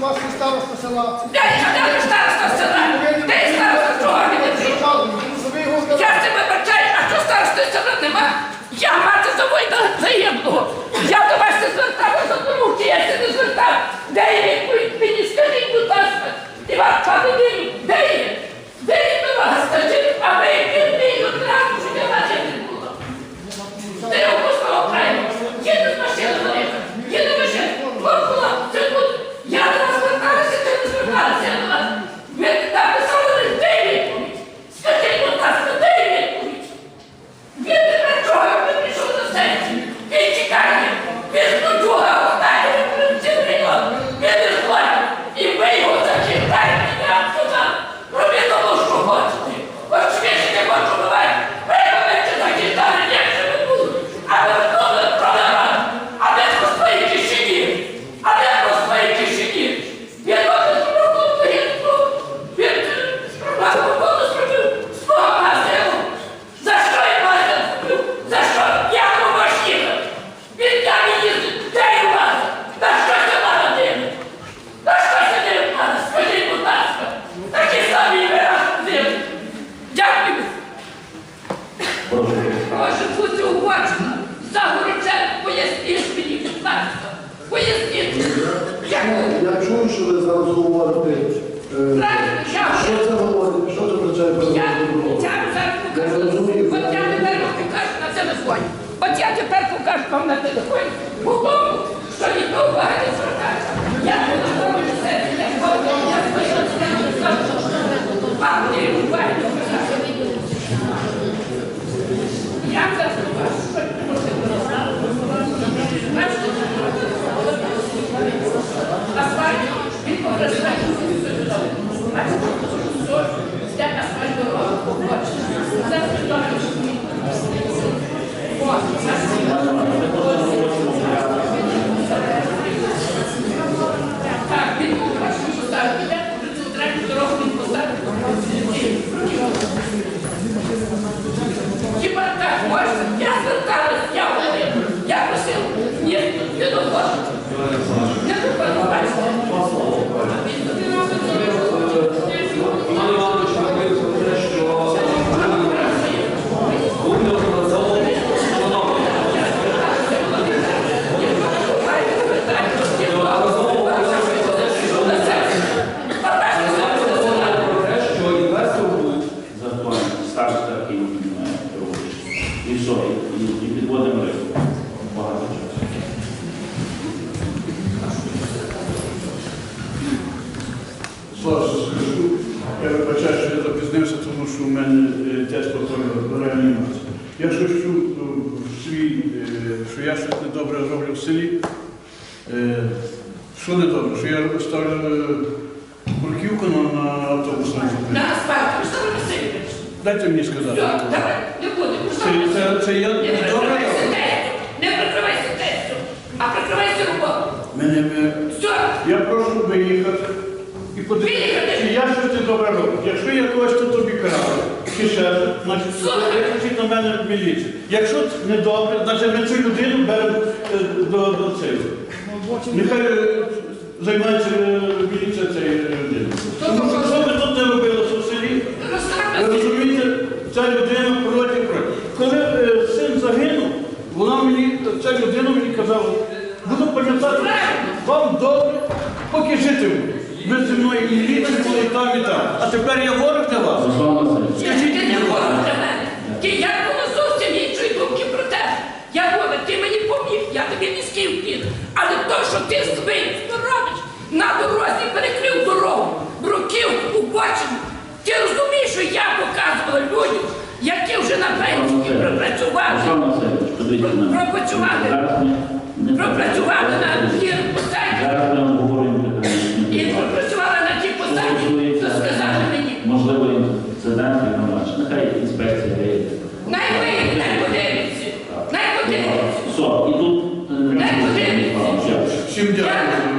вас не староста села. Де я не староста села? Де староста чого не. Я себе вибачаю, а що староста села нема? Я мати завойна загиблого. Я до вас не зверталася до руки, я це не звертав. Де є відповідь мені? Скажіть, будь ласка, Іван Павлович, де є? Де є до вас? Скажіть, а ви відмінь одразу, щоб я вас не було. Де я опустила правильно? Їду з машини велика, їду в машину, от була, це тут. Я до вас зверталася, чи не зверталася я до вас? Ви написали, де відповідь? Скажіть, будь ласка, де відповідь? Він тепер чого не пішов на сесію? Він чекає, він нічого, останній принцип він не згоден. І ви його зачекайте, я вам сказав. Робіть тому, що хочете. Хоч більше не хочу бувати. Ви повинні зачитати, як же ви будуть. А ви готові продавати. А де про свої кишені? А де про свої кишені? Він робить спробу, він він спробував роботу зробив свого магазину. За що я магазин зробив? За що? Я думав їхав. Він там їздить. Де у вас? За що це магазин? За що це не в нас? Скажіть, будь ласка. Такі самі виразки. Дякую. Прошу. Прошу бути уважно. За горочем поясніть мені, будь ласка. Поясніть. Я чую, що ви зараз говорите. е, Правильно, я Що це говорить? Що це означає про Я, зараз покажу. От я тепер покажу на телефоні. От я тепер покажу вам на телефоні. По тому, що ніхто уваги не звертає. Я буду робити все, я буду, я буду, я буду. Вам не уваги не звертає. Я зараз покажу, що ви можете Бачите? Асфальт, він погрожає. Бачите? Це асфальт дорога. Бачите? Це придумано, що ми. О, Так, він був бачите, поставив. Іде по центральну дорогу, він поставив. Хіба так можна? Я зверталась, я говорив. Я просив. Ні, не доходить. Не Я вибачаю, що я запізнився, тому що в мене е, тяжко реанімація. Я ж хочу е, е, що я щось недобре роблю в селі. Що недобре? Що я ставлю бурківку на, автобусному На асфальт. Дайте мені сказати. не це я Не добре? прикривайся тестом, не прикривайся тестом, а прикривайся роботою. Мене, е, Все, я прошу виїхати і подивитися, Виїхати? чи я щось недобре роблю. Якщо я когось тут тобі крав, чи ще, щось, значить, Слухай. Мене міліцію. Якщо недобре, значить ми цю людину беремо до, до цього. Нехай займається міліція цією людиною. Що що ми тут не робили в селі, ви розумієте, ця людина проти проти. Коли е, син загинув, вона мені, ця людина мені казала, буду пам'ятати, вам добре, поки жити. Ви зі мною і літом були і там, і там. А тепер я ворог для вас. Васильович. Я ворог для мене. Я тобі не сків вклін. Але то, що ти свинство робиш, на дорозі перекрив дорогу, бруків у. Ти розумієш, що я показувала людям, які вже на пенсії пропрацювали. Пропрацювали. Пропрацювали на тій посаді. І пропрацювали на тій посаді, то сказали мені. Можливо, інцидент, і наш. Нехай інспекція виїде. Най виїдь, най подивиться. Най подивиться. Все, і